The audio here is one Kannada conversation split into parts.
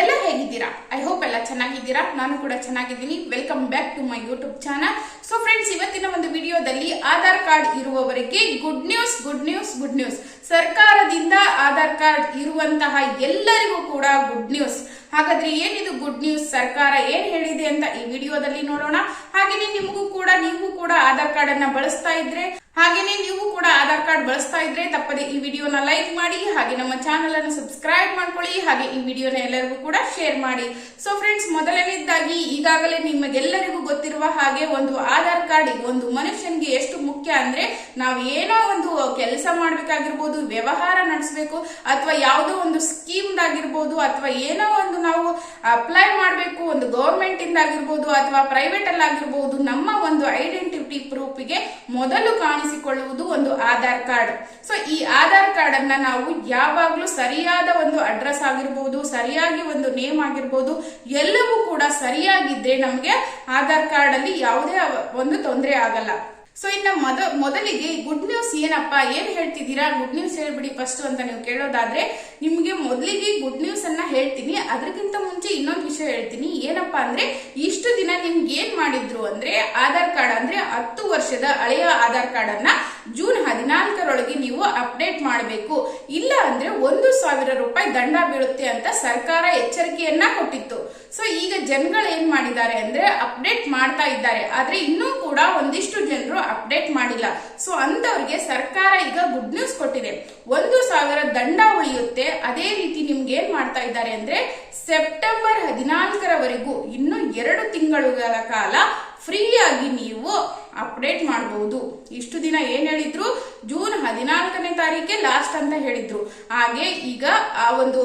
ಎಲ್ಲ ಹೇಗಿದ್ದೀರಾ? ಐ ಹೋಪ್ ಎಲ್ಲ ಚೆನ್ನಾಗಿದ್ದೀರಾ? ನಾನು ಕೂಡ ಚೆನ್ನಾಗಿದ್ದೀನಿ. Welcome back to my YouTube channel so friends ಇವತ್ತಿನ ಒಂದು ವಿಡಿಯೋದಲ್ಲಿ ಆಧಾರ್ ಕಾರ್ಡ್ ಇರುವವರಿಗೆ good news good news good news ಸರ್ಕಾರದಿಂದ ಆಧಾರ್ ಕಾರ್ಡ್ ಇರುವಂತಹ ಎಲ್ಲರಿಗೂ ಕೂಡ ಗುಡ್ ನ್ಯೂಸ್ ಹಾಗಾದ್ರೆ ಏನಿದು ಗುಡ್ ನ್ಯೂಸ್ ಸರ್ಕಾರ ಏನ್ ಹೇಳಿದೆ ಅಂತ ಈ ವಿಡಿಯೋದಲ್ಲಿ ನೋಡೋಣ. ಹಾಗೆಯೇ ನಿಮಗೂ ಕೂಡ, ನೀವು ಕೂಡ ಆಧಾರ್ ಕಾರ್ಡ್ ಅನ್ನ ಬಳಸ್ತಾ ಇದ್ರೆ ಹಾಗೇನೆ ನೀವು ಕೂಡ ಆಧಾರ್ ಕಾರ್ಡ್ ಬಳಸ್ತಾ ಇದ್ರೆ ತಪ್ಪದೆ ಈ ವಿಡಿಯೋನ ಲೈಕ್ ಮಾಡಿ, ಹಾಗೆ ನಮ್ಮ ಚಾನೆಲ್ ಅನ್ನು ಸಬ್ಸ್ಕ್ರೈಬ್ ಮಾಡ್ಕೊಳ್ಳಿ, ಹಾಗೆ ಈ ವಿಡಿಯೋನ ಎಲ್ಲರಿಗೂ ಕೂಡ ಶೇರ್ ಮಾಡಿ. ಸೊ ಫ್ರೆಂಡ್ಸ್ ಮೊದಲನೇದಾಗಿ ಈಗಾಗಲೇ ನಿಮಗೆಲ್ಲರಿಗೂ ಗೊತ್ತಿರುವ ಹಾಗೆ ಒಂದು ಆಧಾರ್ ಕಾರ್ಡ್, ಒಂದು ಮನುಷ್ಯನಿಗೆ ಎಷ್ಟು ಮುಖ್ಯ ಅಂದ್ರೆ ನಾವು ಏನೋ ಒಂದು ಕೆಲಸ ಮಾಡಬೇಕಾಗಿರ್ಬೋದು, ವ್ಯವಹಾರ ನಡೆಸಬೇಕು, ಅಥವಾ ಯಾವುದೋ ಒಂದು ಸ್ಕೀಮ್ ಆಗಿರ್ಬೋದು ಅಥವಾ ಏನೋ ಒಂದು ನಾವು ಅಪ್ಲೈ ಮಾಡಬೇಕು, ಒಂದು ಗೌರ್ಮೆಂಟ್ ಇಂದ ಆಗಿರ್ಬೋದು ಅಥವಾ ಪ್ರೈವೇಟ್ ಅಲ್ಲಿ ಆಗಿರ್ಬೋದು ನಮ್ಮ ಒಂದು ಐಡೆಂಟಿಟಿ ಪ್ರೂಫ್ಗೆ ಮೊದಲು ಕಾಣಿಸಿಕೊಳ್ಳುವುದು ಒಂದು ಆಧಾರ್ ಕಾರ್ಡ್. ಸೊ ಈ ಆಧಾರ್ ಕಾರ್ಡ್ ಅನ್ನ ನಾವು ಯಾವಾಗ್ಲೂ ಸರಿಯಾದ ಒಂದು ಅಡ್ರೆಸ್ ಆಗಿರ್ಬೋದು, ಸರಿಯಾಗಿ ಒಂದು ನೇಮ್ ಆಗಿರ್ಬೋದು, ಎಲ್ಲವೂ ಕೂಡ ಸರಿಯಾಗಿದ್ರೆ ನಮಗೆ ಆಧಾರ್ ಕಾರ್ಡ್ ಅಲ್ಲಿ ಯಾವುದೇ ಒಂದು ತೊಂದರೆ ಆಗಲ್ಲ. ಸೊ ಇನ್ನ ಮೊದ, ಮೊದಲಿಗೆ ಗುಡ್ ನ್ಯೂಸ್ ಏನಪ್ಪ? ಏನು ಹೇಳ್ತಿದ್ದೀರಾ? ಗುಡ್ ನ್ಯೂಸ್ ಹೇಳ್ಬಿಡಿ ಫಸ್ಟ್ ಅಂತ ನೀವು ಕೇಳೋದಾದ್ರೆ, ನಿಮಗೆ ಮೊದಲಿಗೆ ಗುಡ್ ನ್ಯೂಸ್ ಅನ್ನ ಹೇಳ್ತೀನಿ ಅದಕ್ಕಿಂತ ಮುಂಚೆ ಇನ್ನೊಂದು ವಿಷಯ ಹೇಳ್ತೀನಿ. ಏನಪ್ಪಾ ಅಂದ್ರೆ, ಇಷ್ಟು ದಿನ ನಿಮ್ಗೆ ಏನ್ ಮಾಡಿದ್ರು ಅಂದ್ರೆ, ಆಧಾರ್ ಕಾರ್ಡ್ ಅಂದ್ರೆ ಹತ್ತು ವರ್ಷದ ಹಳೆಯ ಆಧಾರ್ ಕಾರ್ಡ್ ಜೂನ್ ಹದಿನಾಲ್ಕರೊಳಗೆ ನೀವು ಅಪ್ಡೇಟ್ ಮಾಡಬೇಕು. ಇಲ್ಲ ಅಂದ್ರೆ ಒಂದು ಸಾವಿರ ರೂಪಾಯಿ ದಂಡ ಬೀಳುತ್ತೆ ಅಂತ ಸರ್ಕಾರ ಎಚ್ಚರಿಕೆಯನ್ನ ಕೊಟ್ಟಿತ್ತು. ಸೊ ಈಗ ಜನಗಳು ಏನ್ ಮಾಡಿದ್ದಾರೆ ಅಂದ್ರೆ ಅಪ್ಡೇಟ್ ಮಾಡ್ತಾ ಇದ್ದಾರೆ. ಆದ್ರೆ ಇನ್ನೂ ಕೂಡ ಒಂದಿಷ್ಟು ಜನರು ಅಪ್ಡೇಟ್ ಮಾಡಿಲ್ಲ. ಸೊ ಅಂತವ್ರಿಗೆ ಸರ್ಕಾರ ಈಗ ಗುಡ್ ನ್ಯೂಸ್ ಕೊಟ್ಟಿದೆ. ಒಂದು ಸಾವಿರ ದಂಡ ಉಳಿಯುತ್ತೆ ಅದೇ ರೀತಿ ನಿಮ್ಗೆ ಏನ್ ಮಾಡ್ತಾ ಇದ್ದಾರೆ ಅಂದ್ರೆ ಸೆಪ್ಟೆಂಬರ್ ಹದಿನಾಲ್ಕರವರೆಗೂ, ಇನ್ನು ಎರಡು ತಿಂಗಳುಗಳ ಕಾಲ ಫ್ರೀ ಆಗಿ ನೀವು ಅಪ್ಡೇಟ್ ಮಾಡಬಹುದು ಇಷ್ಟು ದಿನ ಏನ್ ಹೇಳಿದ್ರು? ಜೂನ್ ಹದಿನಾಲ್ಕನೇ ತಾರೀಕೆ ಲಾಸ್ಟ್ ಅಂತ ಹೇಳಿದ್ರು. ಹಾಗೆ ಈಗ ಆ ಒಂದು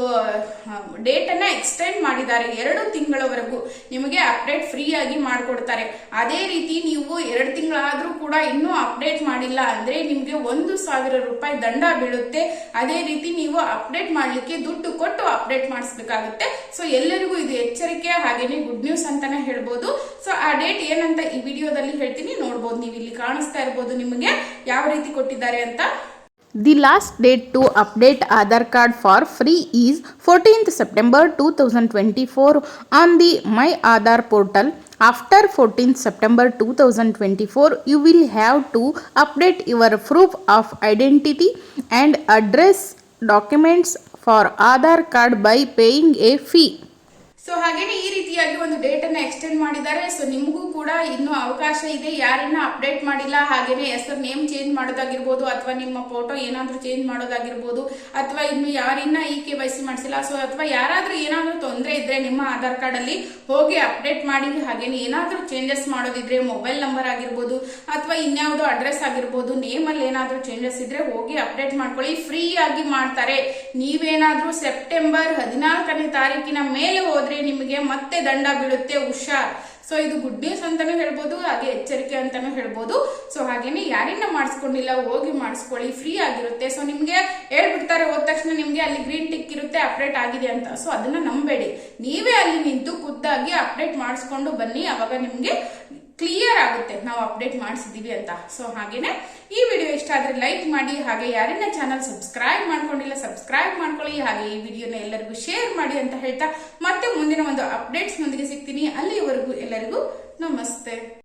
ಡೇಟ್ ಅನ್ನ ಎಕ್ಸ್ಟೆಂಡ್ ಮಾಡಿದ್ದಾರೆ. ಎರಡು ತಿಂಗಳವರೆಗೂ ನಿಮಗೆ ಅಪ್ಡೇಟ್ ಫ್ರೀ ಆಗಿ ಮಾಡಿಕೊಡ್ತಾರೆ. ಅದೇ ರೀತಿ ನೀವು ಎರಡು ತಿಂಗಳಾದ್ರೂ ಕೂಡ ಇನ್ನೂ ಅಪ್ಡೇಟ್ ಮಾಡಿಲ್ಲ ಅಂದ್ರೆ ನಿಮ್ಗೆ ಒಂದು ಸಾವಿರ ರೂಪಾಯಿ ದಂಡ ಬೀಳುತ್ತೆ. ಅದೇ ರೀತಿ ನೀವು ಅಪ್ಡೇಟ್ ಮಾಡ್ಲಿಕ್ಕೆ ದುಡ್ಡು ಕೊಟ್ಟು ಅಪ್ಡೇಟ್ ಮಾಡಿಸ್ಬೇಕಾಗುತ್ತೆ. ಸೊ ಎಲ್ಲರಿಗೂ ಇದು ಎಚ್ಚರಿಕೆ, ಹಾಗೇನೆ ಗುಡ್ ನ್ಯೂಸ್ ಅಂತಾನೆ ಹೇಳ್ಬೋದು. ಸೊ ಆ ಡೇಟ್ ಏನಂತ ಈ ವಿಡಿಯೋದಲ್ಲಿ ಹೇಳ್ತೀನಿ ನೋಡ್ಬೋದು ನೀವು ಇಲ್ಲಿ ಕಾಣಿಸ್ತಾ ಇರ್ಬೋದು ನಿಮಗೆ ಯಾವ ರೀತಿ ಕೊಟ್ಟಿದ್ದಾರೆ ಅಂತ The last date to update Aadhaar card for free is 14th September 2024 on the My Aadhaar portal. After 14th September 2024, you will have to update your proof of identity and address documents for Aadhaar card by paying a fee. So ಹಾಗೇನೆ ಈ ರೀತಿಯಾಗಿ ಒಂದು ಡೇಟ್ ಅನ್ನ ಎಕ್ಸ್ಟೆಂಡ್ ಮಾಡಿದ್ದಾರೆ. ಸೊ ನಿಮಗೂ ಕೂಡ ಇನ್ನೂ ಅವಕಾಶ ಇದೆ. ಯಾರನ್ನ ಅಪ್ಡೇಟ್ ಮಾಡಿಲ್ಲ, ಹಾಗೇನೆ ಹೆಸರು ನೇಮ್ ಚೇಂಜ್ ಮಾಡೋದಾಗಿರ್ಬೋದು, ಅಥವಾ ನಿಮ್ಮ ಫೋಟೋ ಏನಾದ್ರೂ ಚೇಂಜ್ ಮಾಡೋದಾಗಿರ್ಬೋದು, ಅಥವಾ ಇನ್ನು ಯಾರಿನ್ನ ಈ ಕೆ ವೈ ಸಿ ಮಾಡಿಸಿಲ್ಲ. ಸೊ ಅಥವಾ ಯಾರಾದ್ರೂ ಏನಾದ್ರೂ ತೊಂದರೆ ಇದ್ರೆ ನಿಮ್ಮ ಆಧಾರ್ ಕಾರ್ಡ್ ಅಲ್ಲಿ ಹೋಗಿ ಅಪ್ಡೇಟ್ ಮಾಡಿ, ಹಾಗೇನೆ ಏನಾದ್ರೂ ಚೇಂಜಸ್ ಮಾಡೋದಿದ್ರೆ ಮೊಬೈಲ್ ನಂಬರ್ ಆಗಿರ್ಬೋದು, ಅಥವಾ ಇನ್ಯಾವುದೋ ಅಡ್ರೆಸ್ ಆಗಿರ್ಬೋದು ನೇಮ್ ಅಲ್ಲಿ ಏನಾದ್ರೂ ಚೇಂಜಸ್ ಇದ್ರೆ ಹೋಗಿ ಅಪ್ಡೇಟ್ ಮಾಡ್ಕೊಳ್ಳಿ. ಫ್ರೀ ಆಗಿ ಮಾಡ್ತಾರೆ. ನೀವೇನಾದ್ರೂ ಸೆಪ್ಟೆಂಬರ್ ಹದಿನಾಲ್ಕನೇ ತಾರೀಕಿನ ಮೇಲೆ ಹೋದ್ರೆ ನಿಮಗೆ ಮತ್ತೆ ದಂಡ ಬೀಳುತ್ತೆ, ಹುಷಾರ್. ಸೊ ಇದು ಗುಡ್ ನ್ಯೂಸ್ ಅಂತಾನೂ ಹೇಳ್ಬೋದು, ಹಾಗೆ ಎಚ್ಚರಿಕೆ ಅಂತಾನೂ ಹೇಳ್ಬೋದು. ಸೊ ಹಾಗೇನೆ ಯಾರಿಂದ ಮಾಡಿಸ್ಕೊಂಡಿಲ್ಲ, ಹೋಗಿ ಮಾಡಿಸ್ಕೊಳ್ಳಿ ಫ್ರೀ ಆಗಿರುತ್ತೆ. ಸೊ ನಿಮ್ಗೆ ಹೇಳ್ಬಿಡ್ತಾರೆ, ಹೋದ ತಕ್ಷಣ ನಿಮಗೆ ಅಲ್ಲಿ ಗ್ರೀನ್ ಟಿಕ್ ಇರುತ್ತೆ ಅಪ್ಡೇಟ್ ಆಗಿದೆ ಅಂತ. ಸೊ ಅದನ್ನ ನಂಬೇಡಿ. ನೀವೇ ಅಲ್ಲಿ ನಿಂತು ಖುದ್ದಾಗಿ ಅಪ್ಡೇಟ್ ಮಾಡಿಸ್ಕೊಂಡು ಬನ್ನಿ. ಅವಾಗ ನಿಮ್ಗೆ ಕ್ಲಿಯರ್ ಆಗುತ್ತೆ. ನಾವು ಅಪ್ಡೇಟ್ ಮಾಡಿಸಿದ್ದೀವಿ ಅಂತ. ಸೊ ಹಾಗೇನೆ ಈ ವಿಡಿಯೋ ಇಷ್ಟ ಆದರೆ ಲೈಕ್ ಮಾಡಿ, ಹಾಗೆ ಯಾರನ್ನ ಚಾನಲ್ ಸಬ್ಸ್ಕ್ರೈಬ್ ಮಾಡ್ಕೊಂಡಿಲ್ಲ ಸಬ್ಸ್ಕ್ರೈಬ್ ಮಾಡ್ಕೊಳ್ಳಿ, ಹಾಗೆ ಈ ವಿಡಿಯೋನ ಎಲ್ಲರಿಗೂ ಶೇರ್ ಮಾಡಿ ಅಂತ ಹೇಳ್ತಾ ಮತ್ತೆ ಮುಂದಿನ ಒಂದು ಅಪ್ಡೇಟ್ಸ್ ನೊಂದಿಗೆ ಸಿಗ್ತೀನಿ. ಅಲ್ಲಿವರೆಗೂ ಎಲ್ಲರಿಗೂ ನಮಸ್ತೆ.